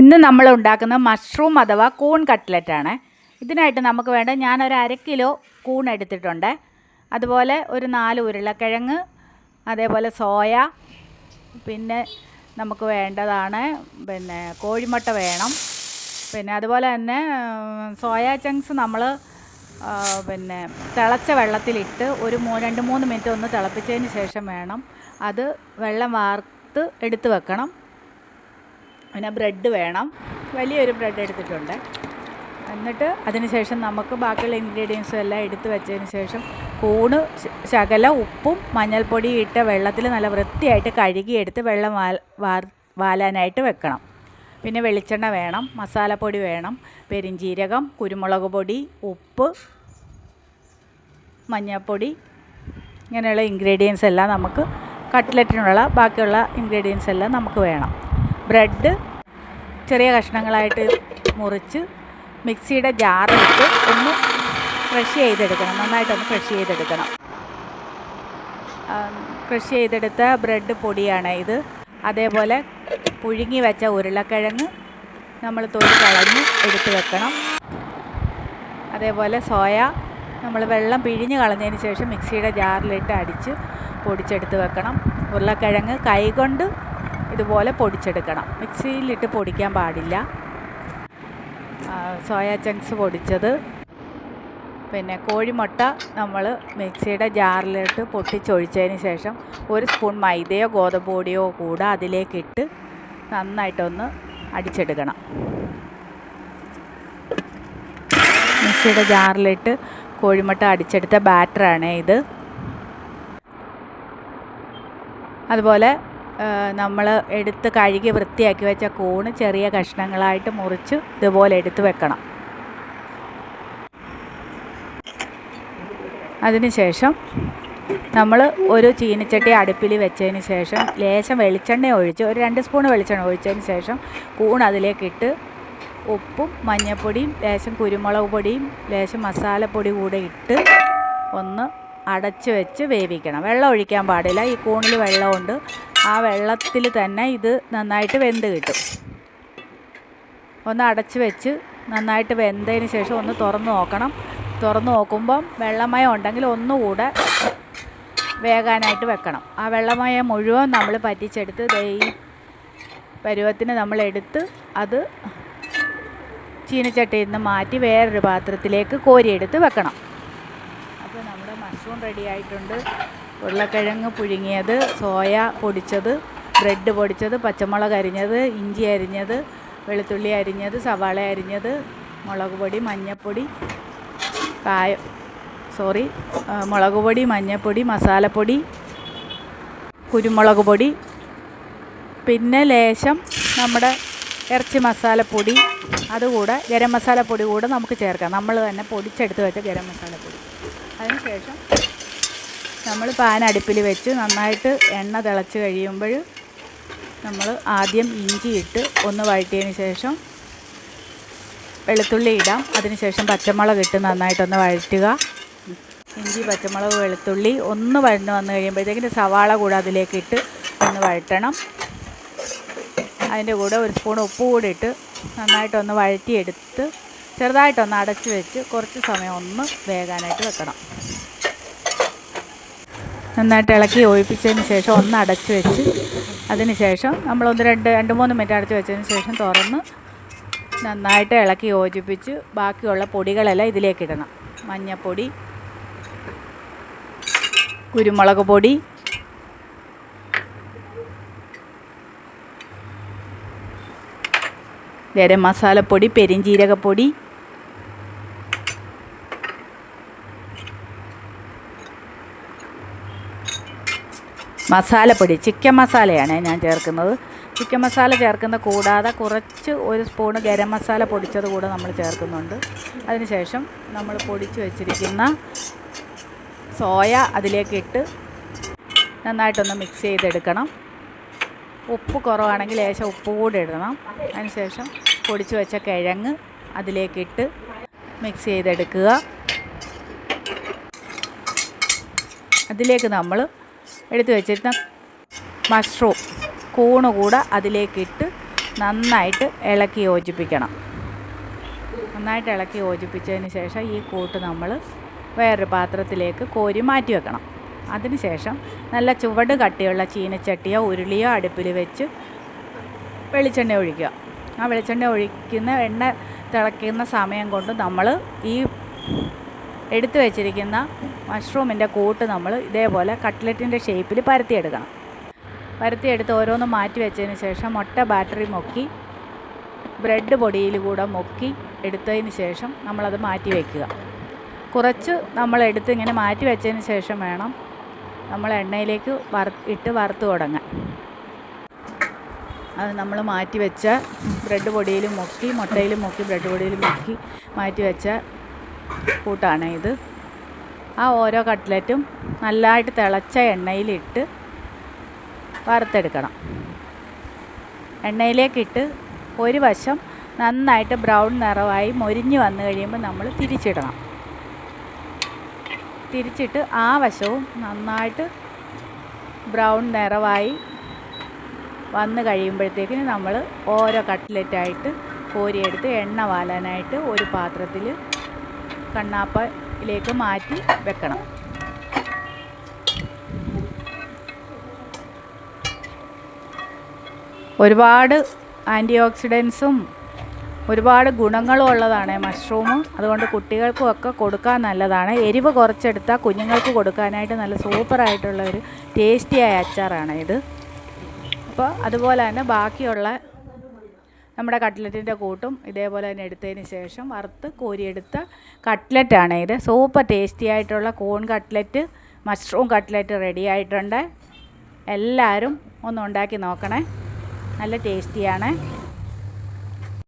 ഇന്ന് നമ്മൾ ഉണ്ടാക്കുന്ന മഷ്റൂം അഥവാ കൂൺ കട്ട്ലറ്റാണ് ഇതിനായിട്ട് നമുക്ക് വേണ്ട ഞാനൊരു അര കിലോ കൂൺ എടുത്തിട്ടുണ്ട്. അതുപോലെ ഒരു നാല് ഉരുളക്കിഴങ്ങ് അതേപോലെ സോയ പിന്നെ നമുക്ക് വേണ്ടതാണ് പിന്നെ കോഴിമുട്ട വേണം. പിന്നെ അതുപോലെ തന്നെ സോയ ചങ്ക്സ് നമ്മൾ പിന്നെ തിളച്ച വെള്ളത്തിലിട്ട് ഒരു മൂ രണ്ട് മൂന്ന് മിനിറ്റ് ഒന്ന് തിളപ്പിച്ചതിന് ശേഷം വേണം. അത് വെള്ളം വാർത്ത് എടുത്ത് വെക്കണം. പിന്നെ ബ്രെഡ് വേണം. വലിയൊരു ബ്രെഡ് എടുത്തിട്ടുണ്ട്. എന്നിട്ട് അതിന് ശേഷം നമുക്ക് ബാക്കിയുള്ള ഇൻഗ്രീഡിയൻസും എല്ലാം എടുത്തു വെച്ചതിന് ശേഷം കൂണ് ശകലം ഉപ്പും മഞ്ഞൾപ്പൊടിയും ഇട്ട വെള്ളത്തിൽ നല്ല വൃത്തിയായിട്ട് കഴുകിയെടുത്ത് വെള്ളം വാ വാലാനായിട്ട് വെക്കണം. പിന്നെ വെളിച്ചെണ്ണ വേണം മസാലപ്പൊടി വേണം പെരിഞ്ജീരകം കുരുമുളക് പൊടി ഉപ്പ് മഞ്ഞൾപ്പൊടി ഇങ്ങനെയുള്ള ഇൻഗ്രീഡിയൻസ് എല്ലാം നമുക്ക് കട്ട്ലറ്റിനുള്ള ബാക്കിയുള്ള ഇൻഗ്രീഡിയൻസ് എല്ലാം നമുക്ക് വേണം. ബ്രെഡ് ചെറിയ കഷ്ണങ്ങളായിട്ട് മുറിച്ച് മിക്സിയുടെ ജാറിലിട്ട് ഒന്ന് ക്രഷ് ചെയ്തെടുക്കണം. നന്നായിട്ടൊന്ന് ക്രഷ് ചെയ്തെടുക്കണം. ക്രഷ് ചെയ്തെടുത്ത ബ്രെഡ് പൊടിയാണ് ഇത്. അതേപോലെ പുഴുങ്ങി വെച്ച ഉരുളക്കിഴങ്ങ് നമ്മൾ തൊലി കളഞ്ഞ് എടുത്ത് വെക്കണം. അതേപോലെ സോയ നമ്മൾ വെള്ളം പിഴിഞ്ഞ് കളഞ്ഞതിന് ശേഷം മിക്സിയുടെ ജാറിലിട്ട് അടിച്ച് പൊടിച്ചെടുത്ത് വെക്കണം. ഉരുളക്കിഴങ്ങ് കൈകൊണ്ട് ഇതുപോലെ പൊടിച്ചെടുക്കണം. മിക്സിയിലിട്ട് പൊടിക്കാൻ പാടില്ല. സോയ ചങ്ക്സ് പൊടിച്ചത്. പിന്നെ കോഴിമുട്ട നമ്മൾ മിക്സിയുടെ ജാറിലിട്ട് പൊട്ടിച്ചൊഴിച്ചതിന് ശേഷം ഒരു സ്പൂൺ മൈദയോ ഗോതമ്പ് പൊടിയോ കൂടെ അതിലേക്കിട്ട് നന്നായിട്ടൊന്ന് അടിച്ചെടുക്കണം. മിക്സിയുടെ ജാറിലിട്ട് കോഴിമുട്ട അടിച്ചെടുത്ത ബാറ്ററാണ് ഇത്. അതുപോലെ നമ്മൾ എടുത്ത് കഴുകി വൃത്തിയാക്കി വെച്ച കൂണ് ചെറിയ കഷ്ണങ്ങളായിട്ട് മുറിച്ച് ഇതുപോലെ എടുത്ത് വെക്കണം. അതിനുശേഷം നമ്മൾ ഒരു ചീനിച്ചട്ടി അടുപ്പിൽ വെച്ചതിന് ശേഷം ലേശം വെളിച്ചെണ്ണ ഒഴിച്ച് ഒരു രണ്ട് സ്പൂൺ വെളിച്ചെണ്ണ ഒഴിച്ചതിന് ശേഷം കൂൺ അതിലേക്കിട്ട് ഉപ്പും മഞ്ഞൾപ്പൊടിയും ലേശം കുരുമുളക് പൊടിയും ലേശം മസാലപ്പൊടി കൂടെ ഇട്ട് ഒന്ന് അടച്ച് വെച്ച് വേവിക്കണം. വെള്ളം ഒഴിക്കാൻ പാടില്ല. ഈ കൂണിൽ വെള്ളമുണ്ട്. ആ വെള്ളത്തിൽ തന്നെ ഇത് നന്നായിട്ട് വെന്ത് കിട്ടും. ഒന്ന് അടച്ച് വെച്ച് നന്നായിട്ട് വെന്തതിന് ശേഷം ഒന്ന് തുറന്ന് നോക്കണം. തുറന്ന് നോക്കുമ്പം വെള്ളമയം ഉണ്ടെങ്കിൽ ഒന്നുകൂടെ വേകാനായിട്ട് വെക്കണം. ആ വെള്ളമയം മുഴുവൻ നമ്മൾ പറ്റിച്ചെടുത്ത് ഈ പരുവത്തിന് നമ്മളെടുത്ത് അത് ചീനച്ചട്ടിയിൽ നിന്ന് മാറ്റി വേറൊരു പാത്രത്തിലേക്ക് കോരിയെടുത്ത് വെക്കണം. അപ്പോൾ നമ്മുടെ മഷ്റൂം റെഡി ആയിട്ടുണ്ട്. ഉരുളക്കിഴങ്ങ് പുഴുങ്ങിയത് സോയ പൊടിച്ചത് ബ്രെഡ് പൊടിച്ചത് പച്ചമുളക് അരിഞ്ഞത് ഇഞ്ചി അരിഞ്ഞത് വെളുത്തുള്ളി അരിഞ്ഞത് സവാള അരിഞ്ഞത് മുളക് പൊടി മഞ്ഞൾപ്പൊടി കായ സോറി മുളക് പൊടി മഞ്ഞൾപ്പൊടി മസാലപ്പൊടി കുരുമുളക് പൊടി പിന്നെ ലേശം നമ്മുടെ ഇറച്ചി മസാലപ്പൊടി അതുകൂടെ ഗരം മസാലപ്പൊടി കൂടെ നമുക്ക് ചേർക്കാം. നമ്മൾ തന്നെ പൊടിച്ചെടുത്ത് വെച്ച ഗരം മസാലപ്പൊടി അതിനുശേഷം നമ്മൾ പാൻ അടുപ്പിൽ വെച്ച് നന്നായിട്ട് എണ്ണ തിളച്ച് കഴിയുമ്പോൾ നമ്മൾ ആദ്യം ഇഞ്ചി ഇട്ട് ഒന്ന് വഴറ്റിയതിന് ശേഷം വെളുത്തുള്ളി ഇടാം. അതിനുശേഷം പച്ചമുളക് ഇട്ട് നന്നായിട്ടൊന്ന് വഴറ്റുക. ഇഞ്ചി പച്ചമുളക് വെളുത്തുള്ളി ഒന്ന് വഴന്ന് വന്ന് കഴിയുമ്പോഴത്തേക്കിന് സവാള കൂടെ അതിലേക്ക് ഇട്ട് ഒന്ന് വഴറ്റണം. അതിന്റെ കൂടെ ഒരു സ്പൂൺ ഉപ്പ് കൂടി ഇട്ട് നന്നായിട്ടൊന്ന് വഴറ്റിയെടുത്ത് ചെറുതായിട്ടൊന്ന് അടച്ച് വെച്ച് കുറച്ച് സമയം ഒന്ന് വേകാനായിട്ട് വെക്കണം. നന്നായിട്ട് ഇളക്കി ഒഴിപ്പിച്ചതിന് ശേഷം ഒന്ന് അടച്ച് വെച്ച് അതിന് ശേഷം നമ്മളൊന്ന് രണ്ട് രണ്ട് മൂന്ന് മിനിറ്റ് അടച്ച് വെച്ചതിന് ശേഷം തുറന്ന് നന്നായിട്ട് ഇളക്കി യോജിപ്പിച്ച് ബാക്കിയുള്ള പൊടികളെല്ലാം ഇതിലേക്ക് ഇടണം. മഞ്ഞൾപ്പൊടി കുരുമുളക് പൊടി ഗരം മസാലപ്പൊടി പെരിഞ്ജീരകപ്പൊടി മസാലപ്പൊടി ചിക്കൻ മസാലയാണ് ഞാൻ ചേർക്കുന്നത്. ചിക്കൻ മസാല ചേർക്കുന്ന കൂടാതെ കുറച്ച് ഒരു സ്പൂണ് ഗരം മസാല പൊടിച്ചത് കൂടെ നമ്മൾ ചേർക്കുന്നുണ്ട്. അതിനുശേഷം നമ്മൾ പൊടിച്ച് വെച്ചിരിക്കുന്ന സോയ അതിലേക്ക് ഇട്ട് നന്നായിട്ടൊന്ന് മിക്സ് ചെയ്തെടുക്കണം. ഉപ്പ് കുറവാണെങ്കിൽ ലേശം ഉപ്പ് കൂടി ഇടണം. അതിനുശേഷം പൊടിച്ച് വെച്ച കിഴങ്ങ് അതിലേക്കിട്ട് മിക്സ് ചെയ്തെടുക്കുക. അതിലേക്ക് നമ്മൾ എടുത്തു വെച്ചിരുന്ന മഷ്റൂം കൂണ് കൂടെ അതിലേക്കിട്ട് നന്നായിട്ട് ഇളക്കി യോജിപ്പിക്കണം. നന്നായിട്ട് ഇളക്കി യോജിപ്പിച്ചതിന് ശേഷം ഈ കൂട്ട് നമ്മൾ വേറൊരു പാത്രത്തിലേക്ക് കോരി മാറ്റി വെക്കണം. അതിനുശേഷം നല്ല ചുവട് കട്ടിയുള്ള ചീനച്ചട്ടിയോ ഉരുളിയോ അടുപ്പിൽ വെച്ച് വെളിച്ചെണ്ണ ഒഴിക്കുക. ആ വെളിച്ചെണ്ണ ഒഴിക്കുന്ന എണ്ണ തിളയ്ക്കുന്ന സമയം കൊണ്ട് നമ്മൾ ഈ എടുത്തു വെച്ചിരിക്കുന്ന മഷ്റൂമിന്റെ കൂട്ട് നമ്മൾ ഇതേപോലെ കട്ട്ലറ്റിന്റെ ഷേപ്പിൽ പരത്തിയെടുക്കണം. പരത്തിയെടുത്ത് ഓരോന്നും മാറ്റി വെച്ചതിന് ശേഷം മുട്ട ബാറ്ററി മുക്കി ബ്രെഡ് പൊടിയിൽ കൂടെ മുക്കി എടുത്തതിന് ശേഷം നമ്മളത് മാറ്റി വയ്ക്കുക കുറച്ച് നമ്മൾ എടുത്ത് ഇങ്ങനെ മാറ്റി വെച്ചതിന് ശേഷം വേണം നമ്മൾ എണ്ണയിലേക്ക് വറ ഇട്ട് വറുത്ത് തുടങ്ങാൻ. അത് നമ്മൾ മാറ്റി വെച്ച ബ്രെഡ് പൊടിയിൽ മുക്കി മുട്ടയിൽ മുക്കി ബ്രെഡ് പൊടിയിൽ മുക്കി മാറ്റി വെച്ച കൂട്ടാണ് ഇത്. ആ ഓരോ കട്ട്ലറ്റും നല്ലതായിട്ട് തിളച്ച എണ്ണയിലിട്ട് വറുത്തെടുക്കണം. എണ്ണയിലേക്കിട്ട് ഒരു വശം നന്നായിട്ട് ബ്രൗൺ നിറമായി മൊരിഞ്ഞ് വന്നു കഴിയുമ്പോൾ നമ്മൾ തിരിച്ചിടണം. തിരിച്ചിട്ട് ആ വശവും നന്നായിട്ട് ബ്രൗൺ നിറമായി വന്ന് കഴിയുമ്പോഴത്തേക്കിന് നമ്മൾ ഓരോ കട്ട്ലറ്റായിട്ട് കോരിയെടുത്ത് എണ്ണ വാലാനായിട്ട് ഒരു പാത്രത്തിൽ കണ്ണാപ്പയിലേക്ക് മാറ്റി വെക്കണം. ഒരുപാട് ആന്റി ഓക്സിഡൻസും ഒരുപാട് ഗുണങ്ങളും ഉള്ളതാണ് മഷ്റൂം. അതുകൊണ്ട് കുട്ടികൾക്കും ഒക്കെ കൊടുക്കാൻ നല്ലതാണ്. എരിവ് കുറച്ചെടുത്താൽ കുഞ്ഞുങ്ങൾക്ക് കൊടുക്കാനായിട്ട് നല്ല സൂപ്പറായിട്ടുള്ള ഒരു ടേസ്റ്റിയായ അച്ചാറാണ് ഇത്. അപ്പോൾ അതുപോലെ തന്നെ ബാക്കിയുള്ള നമ്മുടെ കട്ട്ലറ്റിന്റെ കൂട്ടും ഇതേപോലെ തന്നെ എടുത്തതിന് ശേഷം വറുത്ത് കോരിയെടുത്ത കട്ട്ലറ്റാണ് ഇത്. സൂപ്പർ ടേസ്റ്റി ആയിട്ടുള്ള corn cutlet mushroom cutlet ready ആയിട്ടുണ്ട്. എല്ലാവരും ഒന്ന് ഉണ്ടാക്കി നോക്കണേ. നല്ല ടേസ്റ്റിയാണ്.